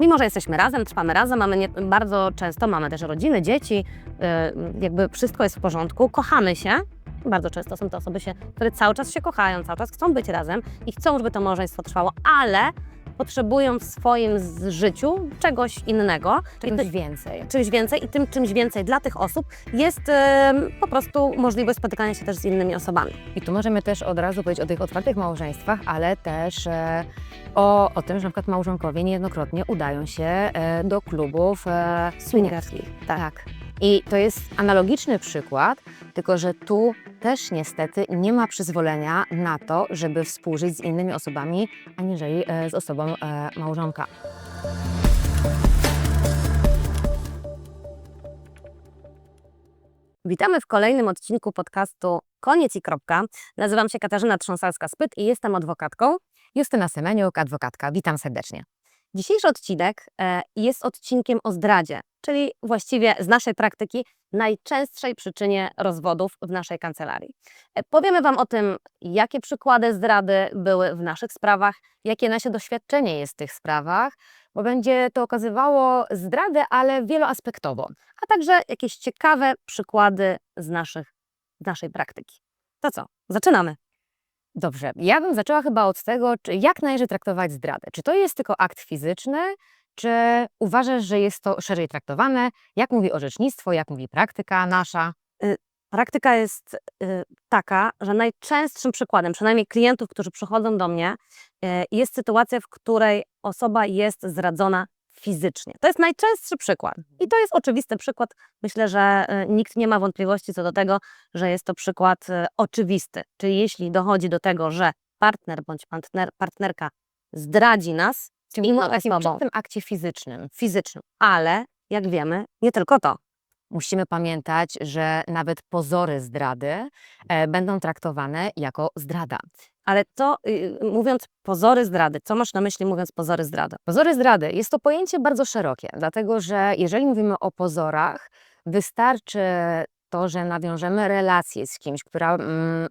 Mimo, że jesteśmy razem, trwamy razem, mamy nie, bardzo często mamy też rodziny, dzieci, y, jakby wszystko jest w porządku, kochamy się. Bardzo często są to osoby, się, które cały czas się kochają, cały czas chcą być razem i chcą, żeby to małżeństwo trwało, ale potrzebują w swoim życiu czegoś innego, Czymś więcej. czymś więcej i tym czymś więcej dla tych osób jest po prostu możliwość spotykania się też z innymi osobami. I tu możemy też od razu powiedzieć o tych otwartych małżeństwach, ale też e, o, o tym, że na przykład małżonkowie niejednokrotnie udają się e, do klubów e, swingerskich. Tak. I to jest analogiczny przykład, tylko że tu też niestety nie ma przyzwolenia na to, żeby współżyć z innymi osobami, aniżeli e, z osobą e, małżonka. Witamy w kolejnym odcinku podcastu Koniec i kropka. Nazywam się Katarzyna Trząsalska-Spyt i jestem adwokatką. Justyna Semeniuk, adwokatka. Witam serdecznie. Dzisiejszy odcinek e, jest odcinkiem o zdradzie, czyli właściwie z naszej praktyki najczęstszej przyczynie rozwodów w naszej kancelarii. E, Powiemy Wam o tym, jakie przykłady zdrady były w naszych sprawach, jakie nasze doświadczenie jest w tych sprawach, bo będzie to okazywało zdradę, ale wieloaspektowo. a także jakieś ciekawe przykłady z, naszych, z naszej praktyki. To co? Zaczynamy. Dobrze, ja bym zaczęła chyba od tego, jak należy traktować zdradę. Czy to jest tylko akt fizyczny, czy uważasz, że jest to szerzej traktowane? Jak mówi orzecznictwo, jak mówi praktyka nasza? Praktyka jest y, taka, że najczęstszym przykładem, przynajmniej klientów, którzy przychodzą do mnie, y, jest sytuacja, w której osoba jest zdradzona fizycznie. To jest najczęstszy przykład. I to jest oczywisty przykład. Myślę, że y, nikt nie ma wątpliwości co do tego, że jest to przykład y, oczywisty. Czyli jeśli dochodzi do tego, że partner bądź partner, partnerka zdradzi nas Czyli Inną osobą. czystym akcie fizycznym. fizycznym, ale jak wiemy, nie tylko to. Musimy pamiętać, że nawet pozory zdrady e, będą traktowane jako zdrada. Ale to, y, mówiąc pozory zdrady, co masz na myśli mówiąc pozory zdrady? Pozory zdrady jest to pojęcie bardzo szerokie, dlatego że jeżeli mówimy o pozorach, wystarczy to, że nawiążemy relację z kimś, która mm,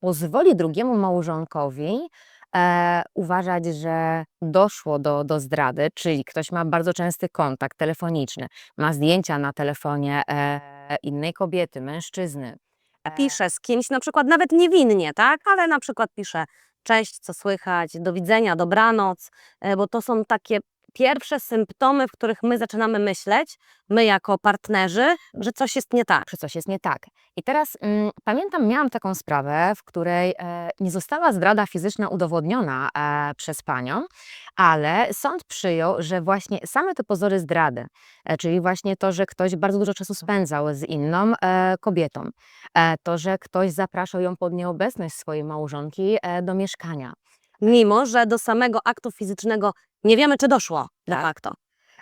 pozwoli drugiemu małżonkowi e, uważać, że doszło do, do zdrady, czyli ktoś ma bardzo częsty kontakt telefoniczny, ma zdjęcia na telefonie e, innej kobiety, mężczyzny. E, pisze z kimś, na przykład nawet niewinnie, tak? Ale na przykład pisze cześć, co słychać, do widzenia, dobranoc, e, bo to są takie pierwsze symptomy, w których my zaczynamy myśleć, my jako partnerzy, że coś jest nie tak. że coś jest nie tak. I teraz mm, pamiętam, miałam taką sprawę, w której e, nie została zdrada fizyczna udowodniona e, przez panią, ale sąd przyjął, że właśnie same te pozory zdrady, e, czyli właśnie to, że ktoś bardzo dużo czasu spędzał z inną e, kobietą, e, to, że ktoś zapraszał ją pod nieobecność swojej małżonki e, do mieszkania, Mimo, że do samego aktu fizycznego nie wiemy, czy doszło de Tak. facto.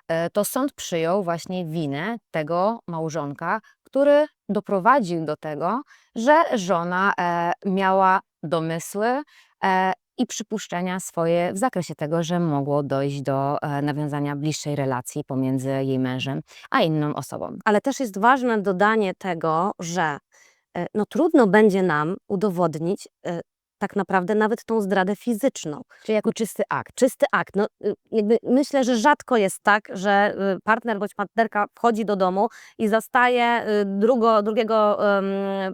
e, to sąd przyjął właśnie winę tego małżonka, który doprowadził do tego, że żona e, miała domysły e, i przypuszczenia swoje w zakresie tego, że mogło dojść do e, nawiązania bliższej relacji pomiędzy jej mężem a inną osobą. Ale też jest ważne dodanie tego, że e, no, trudno będzie nam udowodnić e, tak naprawdę nawet tą zdradę fizyczną. Czyli jako czysty akt. czysty akt. No, y, jakby myślę, że rzadko jest tak, że y, partner bądź partnerka wchodzi do domu i zastaje y, drugo, drugiego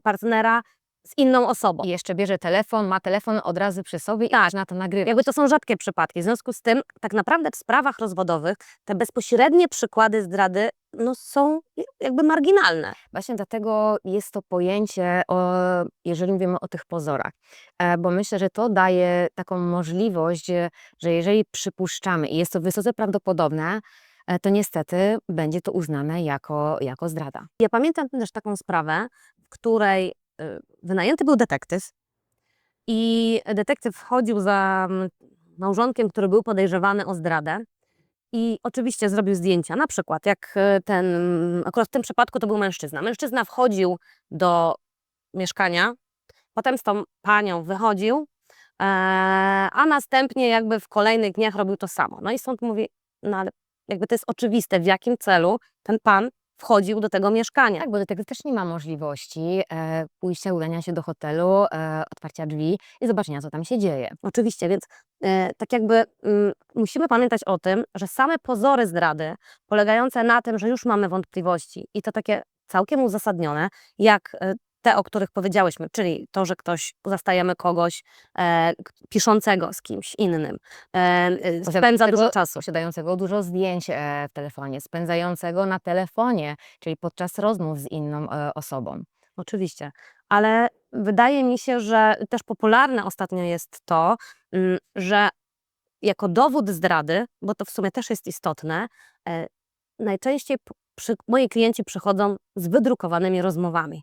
partnera z inną osobą. I jeszcze bierze telefon, ma telefon od razu przy sobie i Tak. zaczyna to nagrywać. Jakby to są rzadkie przypadki. W związku z tym, tak naprawdę w sprawach rozwodowych te bezpośrednie przykłady zdrady no, są jakby marginalne. Właśnie dlatego jest to pojęcie, o, jeżeli mówimy o tych pozorach, e, bo myślę, że to daje taką możliwość, e, że jeżeli przypuszczamy i jest to wysoce prawdopodobne, e, to niestety będzie to uznane jako, jako zdrada. Ja pamiętam też taką sprawę, w której wynajęty był detektyw i detektyw wchodził za mm, małżonkiem, który był podejrzewany o zdradę i oczywiście zrobił zdjęcia. Na przykład, jak y, ten, akurat w tym przypadku to był mężczyzna. Mężczyzna wchodził do mieszkania, potem z tą panią wychodził, e, a następnie jakby w kolejnych dniach robił to samo. No i sąd mówi, no ale jakby to jest oczywiste, w jakim celu ten pan wchodził do tego mieszkania. Tak, bo detektyw też nie ma możliwości e, pójścia, udania się do hotelu, e, otwarcia drzwi i zobaczenia, co tam się dzieje. Oczywiście, więc e, tak jakby mm, musimy pamiętać o tym, że same pozory zdrady, polegające na tym, że już mamy wątpliwości i to takie całkiem uzasadnione, jak e, te, o których powiedziałyśmy, czyli to, że ktoś zastajemy kogoś e, piszącego z kimś innym, e, e, spędza dużo czasu. Posiadającego dużo zdjęć e, w telefonie, spędzającego na telefonie, czyli podczas rozmów z inną e, osobą. Oczywiście, ale wydaje mi się, że też popularne ostatnio jest to, mm, że jako dowód zdrady, bo to w sumie też jest istotne, e, najczęściej przy, moi klienci przychodzą z wydrukowanymi rozmowami.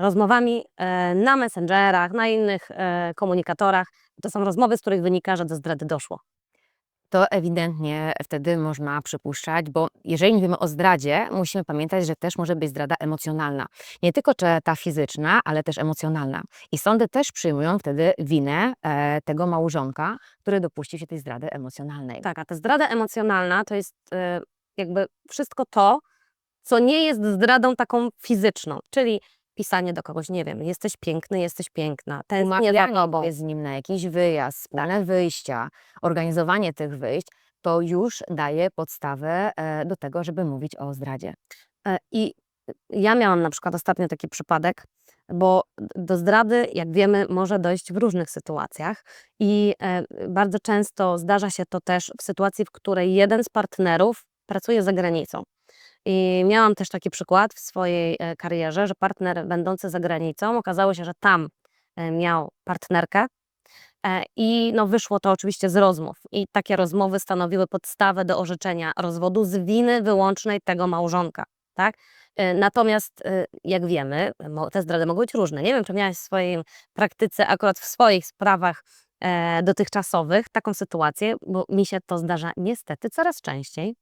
Rozmowami e, na messengerach, na innych e, komunikatorach. To są rozmowy, z których wynika, że do zdrady doszło. To ewidentnie wtedy można przypuszczać, bo jeżeli mówimy o zdradzie, musimy pamiętać, że też może być zdrada emocjonalna. Nie tylko ta fizyczna, ale też emocjonalna. I sądy też przyjmują wtedy winę e, tego małżonka, który dopuścił się tej zdrady emocjonalnej. Tak, a ta zdrada emocjonalna to jest jakby wszystko to, co nie jest zdradą taką fizyczną, czyli pisanie do kogoś, nie wiem, jesteś piękny, jesteś piękna, tęsknię za Umawianie tobą. się z nim na jakiś wyjazd, wspólne wyjścia, organizowanie tych wyjść, to już daje podstawę e, do tego, żeby mówić o zdradzie. E, I ja miałam na przykład ostatnio taki przypadek, bo do zdrady, jak wiemy, może dojść w różnych sytuacjach i e, bardzo często zdarza się to też w sytuacji, w której jeden z partnerów pracuje za granicą. I miałam też taki przykład w swojej e, karierze, że partner będący za granicą okazało się, że tam e, miał partnerkę. e, I no, wyszło to oczywiście z rozmów. I takie rozmowy stanowiły podstawę do orzeczenia rozwodu z winy wyłącznej tego małżonka. Tak? Natomiast, jak wiemy, te zdrady mogą być różne. Nie wiem, czy miałaś w swojej praktyce, akurat w swoich sprawach dotychczasowych, taką sytuację, bo mi się to zdarza niestety coraz częściej,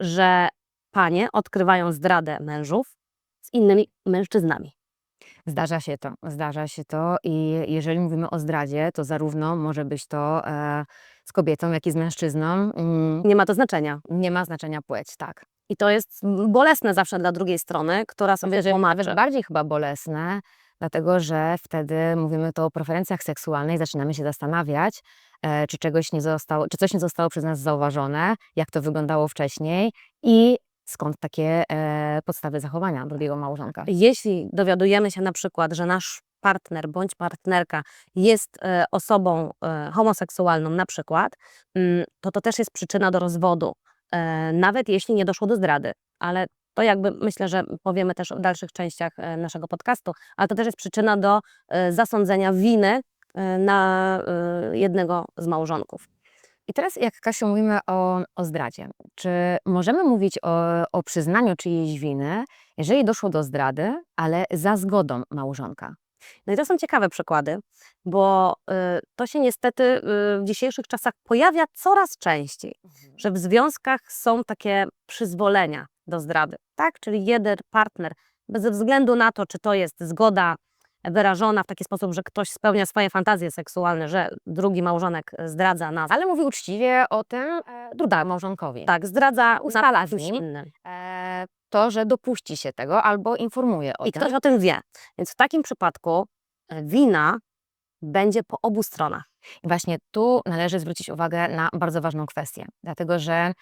że panie odkrywają zdradę mężów z innymi mężczyznami. Zdarza się to, zdarza się to i jeżeli mówimy o zdradzie, to zarówno może być to e, z kobietą, jak i z mężczyzną. Mm, Nie ma to znaczenia. nie ma znaczenia płeć, tak. I to jest bolesne zawsze dla drugiej strony, która sobie Że tłumaczy. bardziej chyba bolesne, dlatego że wtedy mówimy to o preferencjach seksualnych, zaczynamy się zastanawiać, e, czy czegoś nie zostało, czy coś nie zostało przez nas zauważone, jak to wyglądało wcześniej i skąd takie e, podstawy zachowania drugiego małżonka. Jeśli dowiadujemy się na przykład, że nasz partner bądź partnerka jest e, osobą e, homoseksualną na przykład, mm, to to też jest przyczyna do rozwodu, e, nawet jeśli nie doszło do zdrady. Ale to jakby myślę, że powiemy też w dalszych częściach e, naszego podcastu, ale to też jest przyczyna do e, zasądzenia winy e, na e, jednego z małżonków. I teraz, jak Kasiu, mówimy o, o zdradzie, czy możemy mówić o, o przyznaniu czyjejś winy, jeżeli doszło do zdrady, ale za zgodą małżonka? No i to są ciekawe przykłady, bo y, to się niestety y, w dzisiejszych czasach pojawia coraz częściej, że w związkach są takie przyzwolenia do zdrady, tak? Czyli jeden partner, bez względu na to, czy to jest zgoda wyrażona w taki sposób, że ktoś spełnia swoje fantazje seksualne, że drugi małżonek zdradza nas, Ale mówi uczciwie o tym e, drugiemu małżonkowi. tak, zdradza Ustala z nim. E, to, że dopuści się tego albo informuje o I tym. ktoś o tym wie. Więc w takim przypadku e, wina będzie po obu stronach. I właśnie tu należy zwrócić uwagę na bardzo ważną kwestię, dlatego że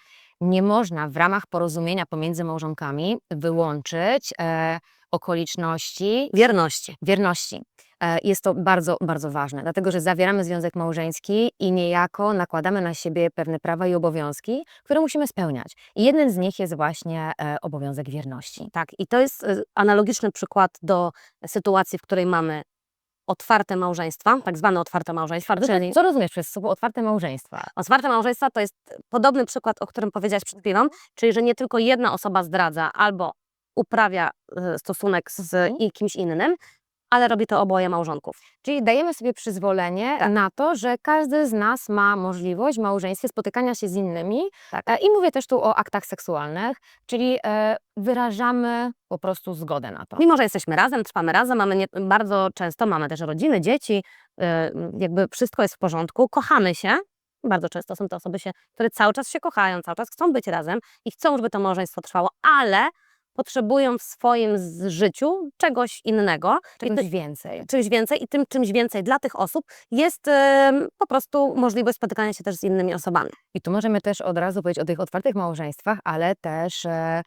nie można w ramach porozumienia pomiędzy małżonkami wyłączyć e, okoliczności Wierności. wierności. E, Jest to bardzo, bardzo ważne, dlatego że zawieramy związek małżeński i niejako nakładamy na siebie pewne prawa i obowiązki, które musimy spełniać. I jednym z nich jest właśnie e, obowiązek wierności. Tak, i to jest y, analogiczny przykład do sytuacji, w której mamy otwarte małżeństwa, tak zwane otwarte małżeństwa, czyli Co rozumiesz przez słowo otwarte małżeństwa? otwarte małżeństwa to jest podobny przykład, o którym powiedziałaś przed chwilą, czyli że nie tylko jedna osoba zdradza albo uprawia y, stosunek z Mhm. kimś innym, ale robi to oboje małżonków. Czyli dajemy sobie przyzwolenie Tak. na to, że każdy z nas ma możliwość w małżeństwie spotykania się z innymi. Tak. E, I mówię też tu o aktach seksualnych, czyli e, wyrażamy po prostu zgodę na to. Mimo, że jesteśmy razem, trwamy razem, mamy nie, bardzo często mamy też rodziny, dzieci, y, jakby wszystko jest w porządku, kochamy się. Bardzo często są to osoby, się, które cały czas się kochają, cały czas chcą być razem i chcą, żeby to małżeństwo trwało, ale potrzebują w swoim życiu czegoś innego, Czegoś ty- więcej. czymś więcej i tym czymś więcej dla tych osób jest po prostu możliwość spotykania się też z innymi osobami. I tu możemy też od razu powiedzieć o tych otwartych małżeństwach, ale też e,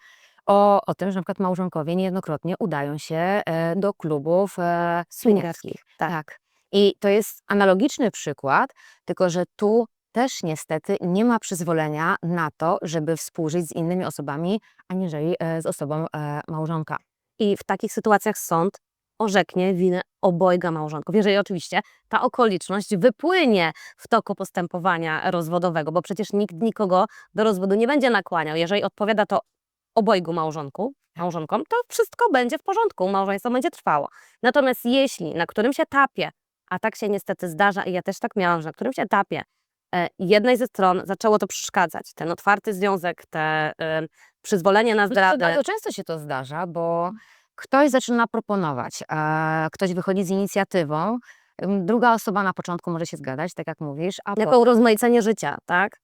o, o tym, że na przykład małżonkowie niejednokrotnie udają się e, do klubów e, swingerskich. Tak. I to jest analogiczny przykład, tylko że tu też niestety nie ma przyzwolenia na to, żeby współżyć z innymi osobami, aniżeli e, z osobą e, małżonka. I w takich sytuacjach sąd orzeknie winę obojga małżonków. Jeżeli oczywiście ta okoliczność wypłynie w toku postępowania rozwodowego, bo przecież nikt nikogo do rozwodu nie będzie nakłaniał. Jeżeli odpowiada to obojgu małżonku, małżonkom, to wszystko będzie w porządku, małżeństwo będzie trwało. Natomiast jeśli na którymś etapie, a tak się niestety zdarza i ja też tak miałam, że na którymś etapie jednej ze stron zaczęło to przeszkadzać, ten otwarty związek, te e, przyzwolenie na No zdradę, Bardzo często się to zdarza, bo ktoś zaczyna proponować, e, ktoś wychodzi z inicjatywą, druga osoba na początku może się zgadać, tak jak mówisz, a jako potem urozmaicenie życia, tak?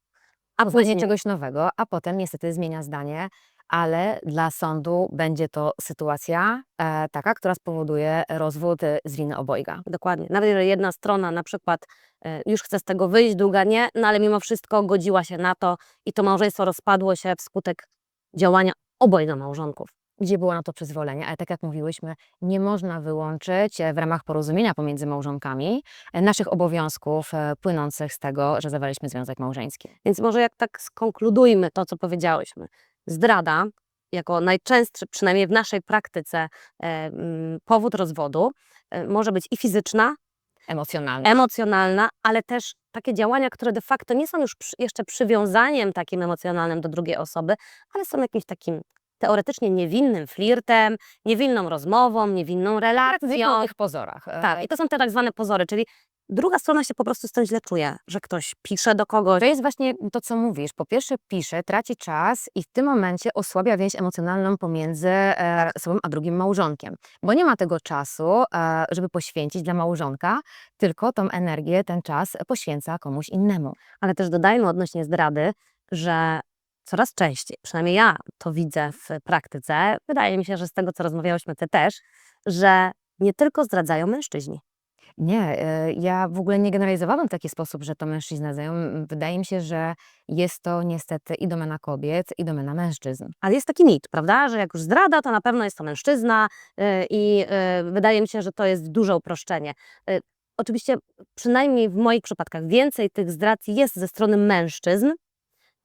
A później czegoś nowego, a potem niestety zmienia zdanie, ale dla sądu będzie to sytuacja e, taka, która spowoduje rozwód e, z winy obojga. Dokładnie. Nawet jeżeli jedna strona na przykład e, już chce z tego wyjść, druga nie, no ale mimo wszystko godziła się na to i to małżeństwo rozpadło się wskutek działania obojga małżonków. gdzie było na to przyzwolenie, ale tak jak mówiłyśmy, nie można wyłączyć e, w ramach porozumienia pomiędzy małżonkami e, naszych obowiązków płynących z tego, że zawarliśmy związek małżeński. Więc może jak tak skonkludujmy to, co powiedziałyśmy. Zdrada, jako najczęstszy, przynajmniej w naszej praktyce, e, mm, powód rozwodu, e, może być i fizyczna, Emocjonalny. emocjonalna, ale też takie działania, które de facto nie są już jeszcze przywiązaniem takim emocjonalnym do drugiej osoby, ale są jakimś takim teoretycznie niewinnym flirtem, niewinną rozmową, niewinną relacją. Tych pozorach. e, Tak, i to są te tak zwane pozory, czyli druga strona się po prostu z tym źle czuje, że ktoś pisze do kogoś. To jest właśnie to, co mówisz. Po pierwsze pisze, traci czas i w tym momencie osłabia więź emocjonalną pomiędzy e, sobą a drugim małżonkiem. Bo nie ma tego czasu, e, żeby poświęcić dla małżonka, tylko tą energię, ten czas poświęca komuś innemu. Ale też dodajmy odnośnie zdrady, że coraz częściej, przynajmniej ja to widzę w praktyce, wydaje mi się, że z tego, co rozmawiałyśmy, ty też, że nie tylko zdradzają mężczyźni. Nie, e, ja w ogóle nie generalizowałabym w taki sposób, że to mężczyzna zdają. M, Wydaje mi się, że jest to niestety i domena kobiet, i domena mężczyzn. Ale jest taki mit, prawda, że jak już zdrada, to na pewno jest to mężczyzna y, i y, wydaje mi się, że to jest duże uproszczenie. Oczywiście, przynajmniej w moich przypadkach, więcej tych zdrad jest ze strony mężczyzn,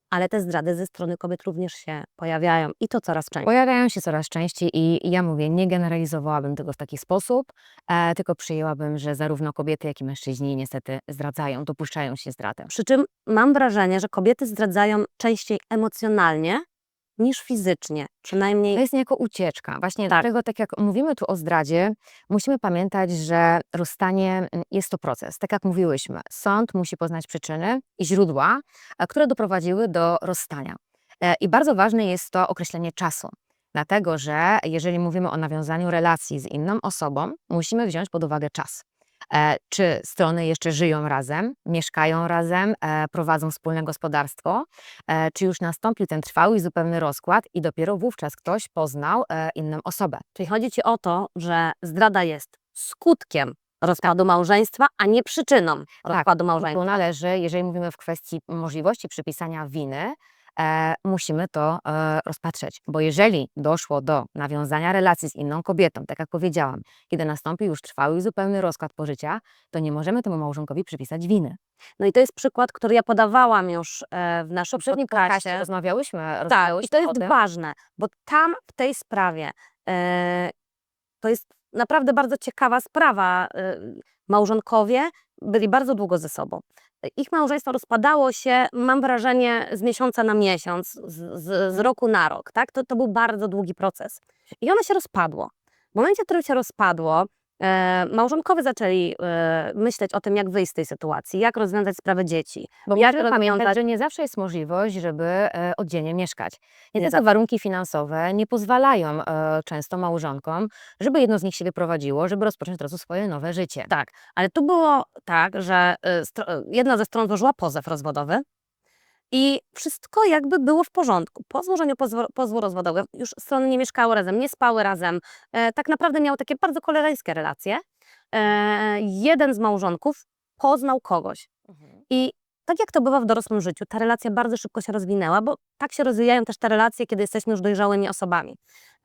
ale te zdrady ze strony kobiet również się pojawiają i to coraz częściej. Pojawiają się coraz częściej i ja mówię, nie generalizowałabym tego w taki sposób, e, tylko przyjęłabym, że zarówno kobiety, jak i mężczyźni niestety zdradzają, dopuszczają się zdrady. Przy czym mam wrażenie, że kobiety zdradzają częściej emocjonalnie niż fizycznie. Przynajmniej To jest niejako ucieczka. Właśnie Tak. dlatego, tak jak mówimy tu o zdradzie, musimy pamiętać, że rozstanie mm, jest to proces. Tak jak mówiłyśmy, sąd musi poznać przyczyny i źródła, e, które doprowadziły do rozstania. E, I bardzo ważne jest to określenie czasu. Dlatego, że jeżeli mówimy o nawiązaniu relacji z inną osobą, musimy wziąć pod uwagę czas. E, Czy strony jeszcze żyją razem, mieszkają razem, e, prowadzą wspólne gospodarstwo, e, czy już nastąpił ten trwały i zupełny rozkład i dopiero wówczas ktoś poznał inną osobę. Czyli chodzi ci o to, że zdrada jest skutkiem rozpadu małżeństwa, a nie przyczyną rozpadu Tu małżeństwa. należy, jeżeli mówimy w kwestii możliwości przypisania winy, musimy to e, rozpatrzeć, bo jeżeli doszło do nawiązania relacji z inną kobietą, tak jak powiedziałam, kiedy nastąpi już trwały i zupełny rozkład pożycia, to nie możemy temu małżonkowi przypisać winy. No i to jest przykład, który ja podawałam już e, w naszym poprzednim podcaście. podcaście rozmawiałyśmy, Tak, i rozmawiałyśmy to jest ważne, bo tam w tej sprawie e, to jest naprawdę bardzo ciekawa sprawa. E, małżonkowie byli bardzo długo ze sobą. Ich małżeństwo rozpadało się, mam wrażenie, z miesiąca na miesiąc, z, z, z roku na rok. Tak? To, to był bardzo długi proces. I ono się rozpadło. W momencie, w którym się rozpadło, małżonkowie zaczęli e, myśleć o tym, jak wyjść z tej sytuacji, jak rozwiązać sprawę dzieci. Bo Jak musimy pamiętać, że nie zawsze jest możliwość, żeby e, oddzielnie mieszkać. Nie Niestety zawsze. warunki finansowe nie pozwalają e, często małżonkom, żeby jedno z nich się wyprowadziło, żeby rozpocząć od razu swoje nowe życie. Tak, ale tu było tak, że jedna ze stron złożyła pozew rozwodowy I wszystko jakby było w porządku. Po złożeniu pozwo- pozwu rozwodowego już strony nie mieszkały razem, nie spały razem. E, tak naprawdę miały takie bardzo koleżeńskie relacje. E, jeden z małżonków poznał kogoś. I tak jak to bywa w dorosłym życiu, ta relacja bardzo szybko się rozwinęła, bo tak się rozwijają też te relacje, kiedy jesteśmy już dojrzałymi osobami.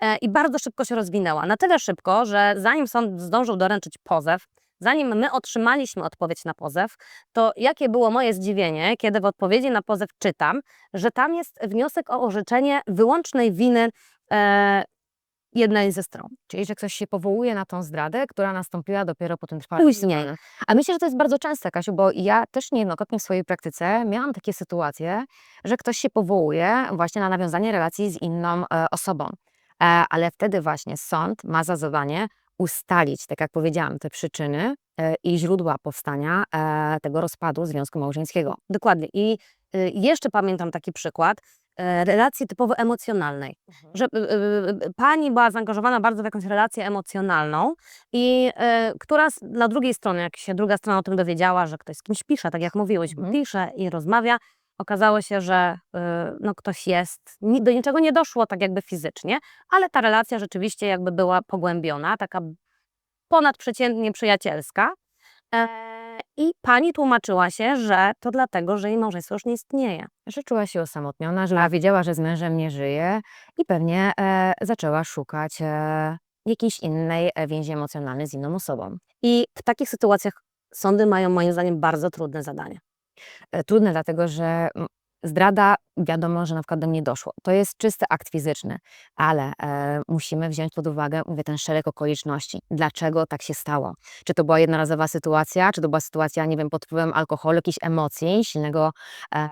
E, I bardzo szybko się rozwinęła. Na tyle szybko, że zanim sąd zdążył doręczyć pozew, zanim my otrzymaliśmy odpowiedź na pozew, to jakie było moje zdziwienie, kiedy w odpowiedzi na pozew czytam, że tam jest wniosek o orzeczenie wyłącznej winy e, jednej ze stron. Czyli, że ktoś się powołuje na tą zdradę, która nastąpiła dopiero po tym trwałym Później. A myślę, że to jest bardzo częste, Kasiu, bo ja też niejednokrotnie w swojej praktyce miałam takie sytuacje, że ktoś się powołuje właśnie na nawiązanie relacji z inną e, osobą. E, ale wtedy właśnie sąd ma za zadanie ustalić, tak jak powiedziałam, te przyczyny e, i źródła powstania e, tego rozpadu związku małżeńskiego. Dokładnie. I y, jeszcze pamiętam taki przykład e, relacji typowo emocjonalnej. że y, y, pani była zaangażowana bardzo w jakąś relację emocjonalną i która z, dla drugiej strony, jak się druga strona o tym dowiedziała, że ktoś z kimś pisze, tak jak mówiłyśmy, Mhm. pisze i rozmawia, okazało się, że y, no, ktoś jest, do niczego nie doszło tak jakby fizycznie, ale ta relacja rzeczywiście jakby była pogłębiona, taka ponadprzeciętnie przyjacielska. E, I pani tłumaczyła się, że to dlatego, że jej małżeństwo już nie istnieje. że czuła się osamotniona, że wiedziała, że z mężem nie żyje i pewnie e, zaczęła szukać e, jakiejś innej e, więzi emocjonalnej z inną osobą. I w takich sytuacjach sądy mają moim zdaniem bardzo trudne zadanie. E, trudne dlatego, że mm, zdrada, wiadomo, że na przykład do mnie doszło. To jest czysty akt fizyczny, ale e, musimy wziąć pod uwagę, mówię, ten szereg okoliczności. Dlaczego tak się stało? Czy to była jednorazowa sytuacja, czy to była sytuacja, nie wiem, pod wpływem alkoholu, jakichś emocji, silnego, e,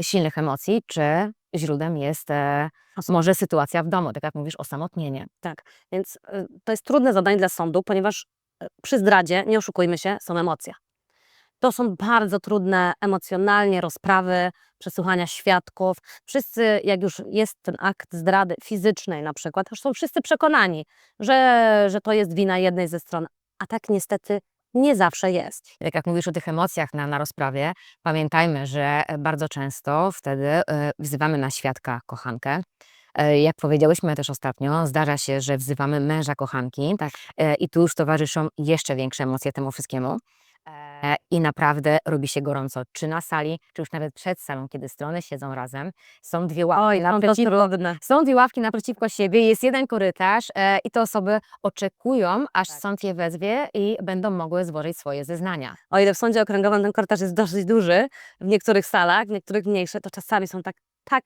silnych emocji, czy źródłem jest e, może sytuacja w domu, tak jak mówisz, osamotnienie. Tak, więc y, to jest trudne zadanie dla sądu, ponieważ y, przy zdradzie, nie oszukujmy się, są emocje. To są bardzo trudne emocjonalnie rozprawy, przesłuchania świadków. Wszyscy, jak już jest ten akt zdrady fizycznej na przykład, już są wszyscy przekonani, że, że to jest wina jednej ze stron, a tak niestety nie zawsze jest. Tak jak mówisz o tych emocjach na, na rozprawie, pamiętajmy, że bardzo często wtedy e, wzywamy na świadka kochankę. E, Jak powiedziałyśmy też ostatnio, zdarza się, że wzywamy męża kochanki Tak. e, i tu już towarzyszą jeszcze większe emocje temu wszystkiemu. E, I naprawdę robi się gorąco, czy na sali, czy już nawet przed salą, kiedy strony siedzą razem. Są dwie ławki Oj, trudne. są dwie ławki naprzeciwko siebie, jest jeden korytarz e, i te osoby oczekują, aż Tak. sąd je wezwie i będą mogły złożyć swoje zeznania. O ile w sądzie okręgowym ten korytarz jest dosyć duży, w niektórych salach, w niektórych mniejsze, to czasami są tak, tak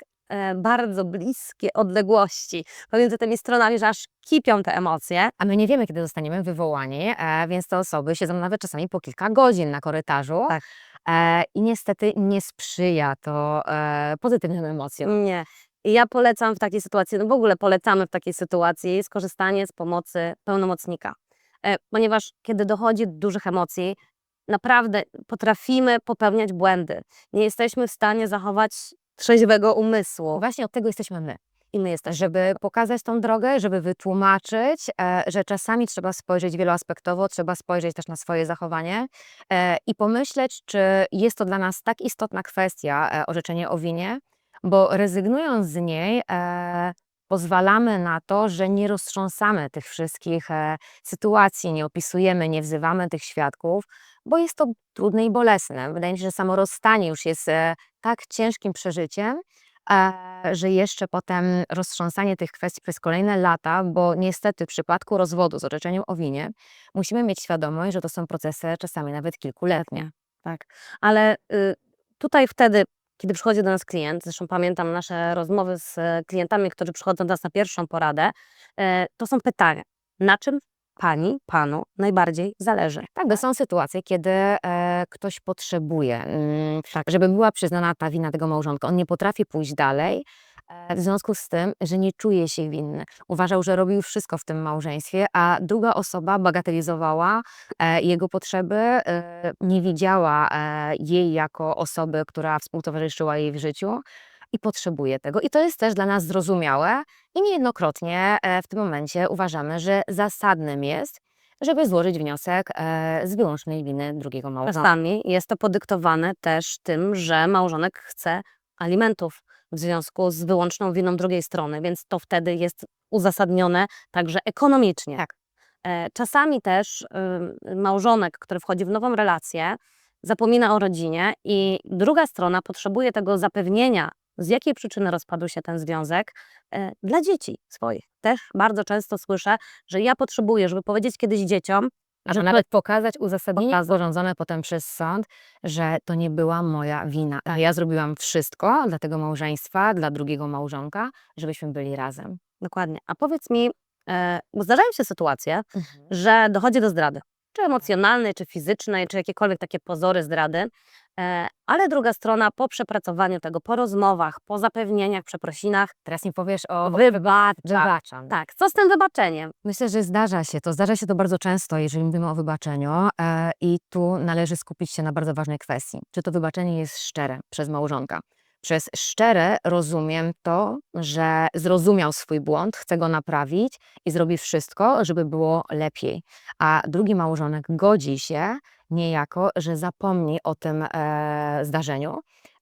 bardzo bliskie odległości pomiędzy tymi stronami, że aż kipią te emocje. A my nie wiemy, kiedy zostaniemy wywołani, e, więc te osoby siedzą nawet czasami po kilka godzin na korytarzu. Tak. E, I niestety nie sprzyja to e, pozytywnym emocjom. Nie. I ja polecam w takiej sytuacji, no w ogóle polecamy w takiej sytuacji skorzystanie z pomocy pełnomocnika. E, ponieważ kiedy dochodzi do dużych emocji, naprawdę potrafimy popełniać błędy. Nie jesteśmy w stanie zachować trzeźwego umysłu. Właśnie od tego jesteśmy my, I my jesteśmy. żeby pokazać tą drogę, żeby wytłumaczyć, e, że czasami trzeba spojrzeć wieloaspektowo, trzeba spojrzeć też na swoje zachowanie e, i pomyśleć, czy jest to dla nas tak istotna kwestia, e, orzeczenie o winie, bo rezygnując z niej, pozwalamy na to, że nie roztrząsamy tych wszystkich e, sytuacji, nie opisujemy, nie wzywamy tych świadków, bo jest to trudne i bolesne. Wydaje mi się, że samo rozstanie już jest e, tak ciężkim przeżyciem, e, że jeszcze potem roztrząsanie tych kwestii przez kolejne lata, bo niestety w przypadku rozwodu z orzeczeniem o winie musimy mieć świadomość, że to są procesy czasami nawet kilkuletnie. Tak. Ale y, tutaj wtedy, kiedy przychodzi do nas klient, zresztą pamiętam nasze rozmowy z e, klientami, którzy przychodzą do nas na pierwszą poradę, e, to są pytania. Na czym pani, panu najbardziej zależy? Tak, bo są sytuacje, kiedy e, ktoś potrzebuje, mm, Tak. żeby była przyznana ta wina tego małżonka. On nie potrafi pójść dalej, w związku z tym, że nie czuje się winny. Uważał, że robił wszystko w tym małżeństwie, a druga osoba bagatelizowała e, jego potrzeby, e, nie widziała e, jej jako osoby, która współtowarzyszyła jej w życiu i potrzebuje tego. I to jest też dla nas zrozumiałe i niejednokrotnie w tym momencie uważamy, że zasadnym jest, żeby złożyć wniosek z wyłącznej winy drugiego małżonka. Czasami jest to podyktowane też tym, że małżonek chce alimentów w związku z wyłączną winą drugiej strony, więc to wtedy jest uzasadnione także ekonomicznie. Tak. E, Czasami też y, małżonek, który wchodzi w nową relację, zapomina o rodzinie i druga strona potrzebuje tego zapewnienia, z jakiej przyczyny rozpadł się ten związek, e, dla dzieci swoich. Też bardzo często słyszę, że ja potrzebuję, żeby powiedzieć kiedyś dzieciom, że nawet pokazać uzasadnienie Pokazać. sporządzone potem przez sąd, że to nie była moja wina. A ja zrobiłam wszystko dla tego małżeństwa, dla drugiego małżonka, żebyśmy byli razem. Dokładnie. A powiedz mi, e, bo zdarzają się sytuacje, że dochodzi do zdrady, czy emocjonalnej, czy fizycznej, czy jakiekolwiek takie pozory zdrady, ale druga strona po przepracowaniu tego, po rozmowach, po zapewnieniach, przeprosinach, Teraz mi powiesz o wybacza. wybaczam. Tak, co z tym wybaczeniem? Myślę, że zdarza się to. Zdarza się to bardzo często, jeżeli mówimy o wybaczeniu e, i tu należy skupić się na bardzo ważnej kwestii. Czy to wybaczenie jest szczere przez małżonka? Przez szczere rozumiem to, że zrozumiał swój błąd, chce go naprawić i zrobi wszystko, żeby było lepiej. A drugi małżonek godzi się niejako, że zapomni o tym e, zdarzeniu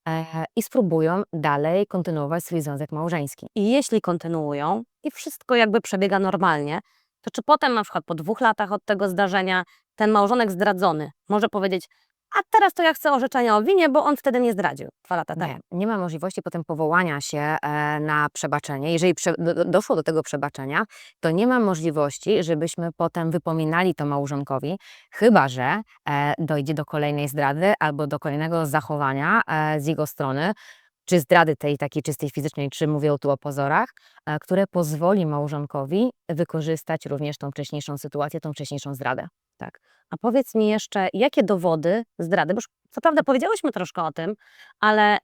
e, i spróbują dalej kontynuować swój związek małżeński. I jeśli kontynuują i wszystko jakby przebiega normalnie, to czy potem na przykład po dwóch latach od tego zdarzenia ten małżonek zdradzony może powiedzieć, a teraz to ja chcę orzeczenia o winie, bo on wtedy nie zdradził dwa lata temu. Nie, nie ma możliwości potem powołania się e, na przebaczenie. Jeżeli prze, do, do- doszło do tego przebaczenia, to nie ma możliwości, żebyśmy potem wypominali to małżonkowi, chyba że e, dojdzie do kolejnej zdrady albo do kolejnego zachowania e, z jego strony, czy zdrady tej takiej czystej fizycznej, czy mówię tu o pozorach, e, które pozwoli małżonkowi wykorzystać również tą wcześniejszą sytuację, tą wcześniejszą zdradę. A powiedz mi jeszcze, jakie dowody zdrady, bo już co prawda powiedziałyśmy troszkę o tym, ale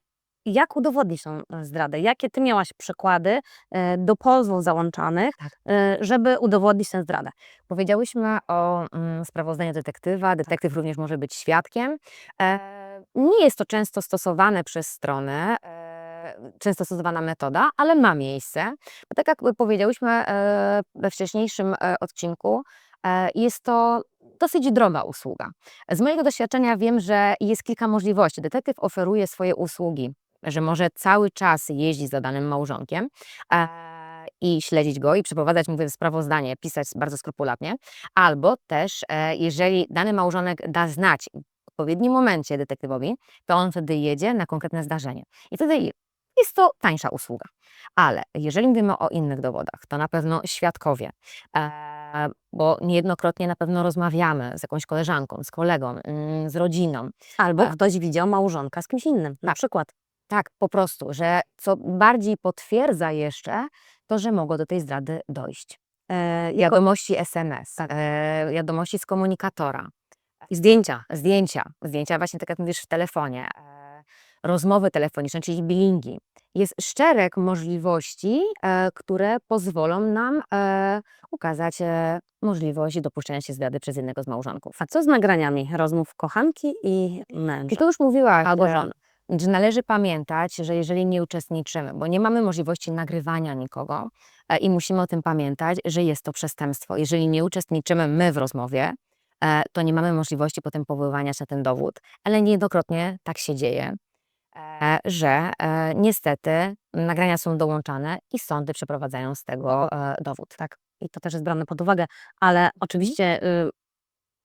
jak udowodnić tą e, zdradę? Jakie ty miałaś przykłady e, do pozwów załączanych, Tak. e, żeby udowodnić tę zdradę? Powiedziałyśmy o mm, sprawozdaniu detektywa. Detektyw również może być świadkiem. E, nie jest to często stosowane przez stronę, e, często stosowana metoda, ale ma miejsce. Bo tak jak powiedziałyśmy we wcześniejszym odcinku, jest to dosyć droga usługa. Z mojego doświadczenia wiem, że jest kilka możliwości. Detektyw oferuje swoje usługi, że może cały czas jeździć za danym małżonkiem e, i śledzić go i przeprowadzać mu sprawozdanie, pisać bardzo skrupulatnie. Albo też, e, jeżeli dany małżonek da znać w odpowiednim momencie detektywowi, to on wtedy jedzie na konkretne zdarzenie. I wtedy jest to tańsza usługa. Ale jeżeli mówimy o innych dowodach, to na pewno świadkowie, e, bo niejednokrotnie na pewno rozmawiamy z jakąś koleżanką, z kolegą, mm, z rodziną. Albo Tak. ktoś widział małżonka z kimś innym, na Tak. przykład. Tak, po prostu, że co bardziej potwierdza jeszcze to, że mogło do tej zdrady dojść. E, Wiadomości SMS, e, wiadomości z komunikatora, zdjęcia. zdjęcia, zdjęcia właśnie tak jak mówisz w telefonie, e, rozmowy telefoniczne, czyli bilingi. Jest szereg możliwości, e, które pozwolą nam e, ukazać e, możliwość dopuszczenia się zdrady przez jednego z małżonków. A co z nagraniami rozmów kochanki i męża? I to już mówiłaś, Albo że- żony. że należy pamiętać, że jeżeli nie uczestniczymy, bo nie mamy możliwości nagrywania nikogo i musimy o tym pamiętać, że jest to przestępstwo. Jeżeli nie uczestniczymy my w rozmowie, to nie mamy możliwości potem powoływania się na ten dowód. Ale niejednokrotnie tak się dzieje, że e, niestety nagrania są dołączane i sądy przeprowadzają z tego e, dowód. Tak, i to też jest brane pod uwagę, ale oczywiście y,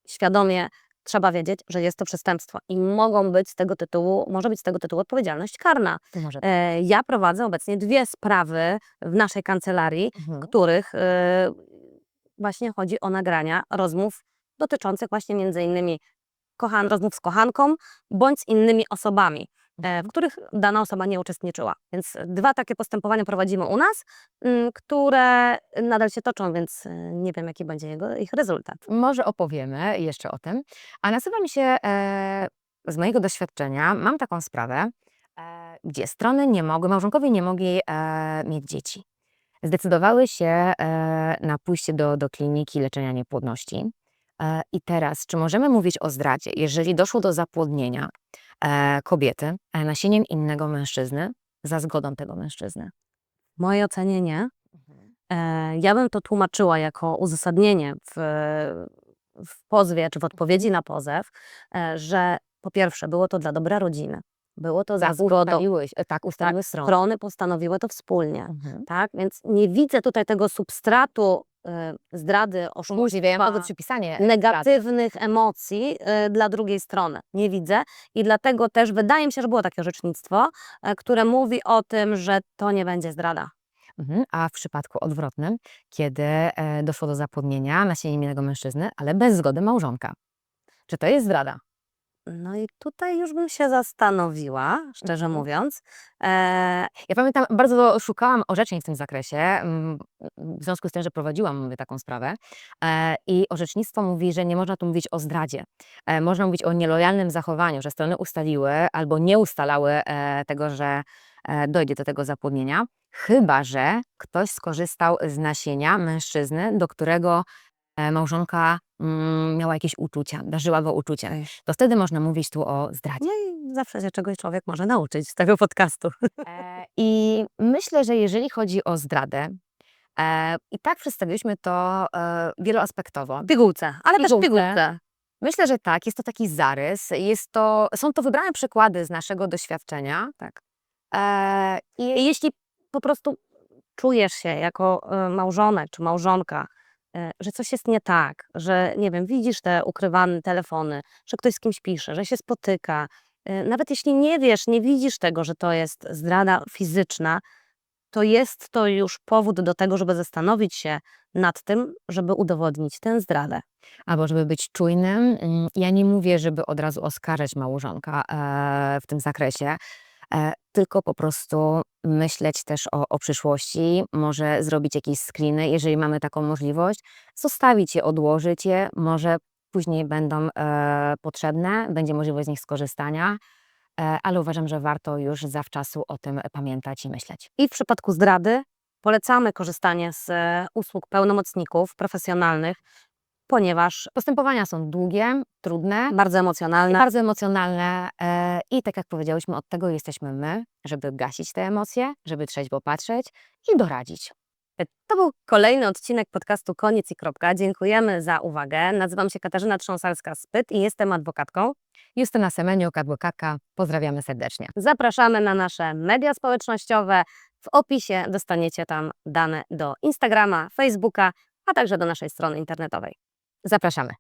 świadomie trzeba wiedzieć, że jest to przestępstwo i mogą być z tego tytułu, może być z tego tytułu odpowiedzialność karna. Może E, ja prowadzę obecnie dwie sprawy w naszej kancelarii, Mhm. których y, właśnie chodzi o nagrania rozmów dotyczących właśnie między innymi kochan, rozmów z kochanką bądź z innymi osobami, e, w których dana osoba nie uczestniczyła. Więc dwa takie postępowania prowadzimy u nas, mm, które nadal się toczą, więc y, nie wiem, jaki będzie jego, ich rezultat. Może opowiemy jeszcze o tym. A nasuwa mi się e, z mojego doświadczenia, mam taką sprawę, e, gdzie strony nie mogły, małżonkowie nie mogli e, mieć dzieci. Zdecydowały się e, na pójście do, do kliniki leczenia niepłodności. E, I teraz, czy możemy mówić o zdradzie, jeżeli doszło do zapłodnienia e, kobiety e, nasieniem innego mężczyzny za zgodą tego mężczyzny? W mojej ocenie nie. E, Ja bym to tłumaczyła jako uzasadnienie w, w pozwie czy w odpowiedzi na pozew, że po pierwsze było to dla dobra rodziny, Było to za Tak, zgodą. tak, ustaliły strony. Strony postanowiły to wspólnie. Mhm. Tak? Więc nie widzę tutaj tego substratu zdrady, Umożliwiającego oszustwa, przypisanie zdrady. negatywnych emocji y, dla drugiej strony. Nie widzę i dlatego też wydaje mi się, że było takie orzecznictwo, e, które mówi o tym, że to nie będzie zdrada. Mhm. A w przypadku odwrotnym, kiedy e, doszło do zapłodnienia nasieniem innego mężczyzny, ale bez zgody małżonka. Czy to jest zdrada? No i tutaj już bym się zastanowiła, szczerze Mhm. mówiąc. E, Ja pamiętam, bardzo szukałam orzeczeń w tym zakresie, mm, w związku z tym, że prowadziłam taką sprawę. E, I orzecznictwo mówi, że nie można tu mówić o zdradzie. E, Można mówić o nielojalnym zachowaniu, że strony ustaliły albo nie ustalały e, tego, że e, dojdzie do tego zapłodnienia, chyba że ktoś skorzystał z nasienia mężczyzny, do którego e, małżonka miała jakieś uczucia, darzyła go uczuciem. To wtedy można mówić tu o zdradzie. no i zawsze się czegoś człowiek może nauczyć z tego podcastu. E, I myślę, że jeżeli chodzi o zdradę, e, i tak przedstawiliśmy to e, wieloaspektowo. Pigułce, ale też w Pigułce. pigułce. Myślę, że tak, jest to taki zarys, jest to, są to wybrane przykłady z naszego doświadczenia. Tak. E, I I jeśli po prostu czujesz się jako małżonek czy małżonka, e, że coś jest nie tak, że nie wiem, widzisz te ukrywane telefony, że ktoś z kimś pisze, że się spotyka, e, nawet jeśli nie wiesz, nie widzisz tego, że to jest zdrada fizyczna, to jest to już powód do tego, żeby zastanowić się nad tym, żeby udowodnić tę zdradę. albo żeby być czujnym. Mm, Ja nie mówię, żeby od razu oskarżać małżonka e, w tym zakresie, tylko po prostu myśleć też o, o przyszłości, może zrobić jakieś screeny, jeżeli mamy taką możliwość, zostawić je, odłożyć je, może później będą e, potrzebne, będzie możliwość z nich skorzystania, e, ale uważam, że warto już zawczasu o tym pamiętać i myśleć. I w przypadku zdrady polecamy korzystanie z e, usług pełnomocników profesjonalnych, ponieważ Postępowania są długie, trudne, bardzo emocjonalne. bardzo emocjonalne e, i tak jak powiedziałyśmy, od tego jesteśmy my, żeby gasić te emocje, żeby trzeźwo patrzeć i doradzić. To był kolejny odcinek podcastu Koniec i Kropka. Dziękujemy za uwagę. Nazywam się Katarzyna Trząsalska-Spyt i jestem adwokatką. Justyna Semeniuk, adwokatka, pozdrawiamy serdecznie. Zapraszamy na nasze media społecznościowe. W opisie dostaniecie tam dane do Instagrama, Facebooka, a także do naszej strony internetowej. Zapraszamy.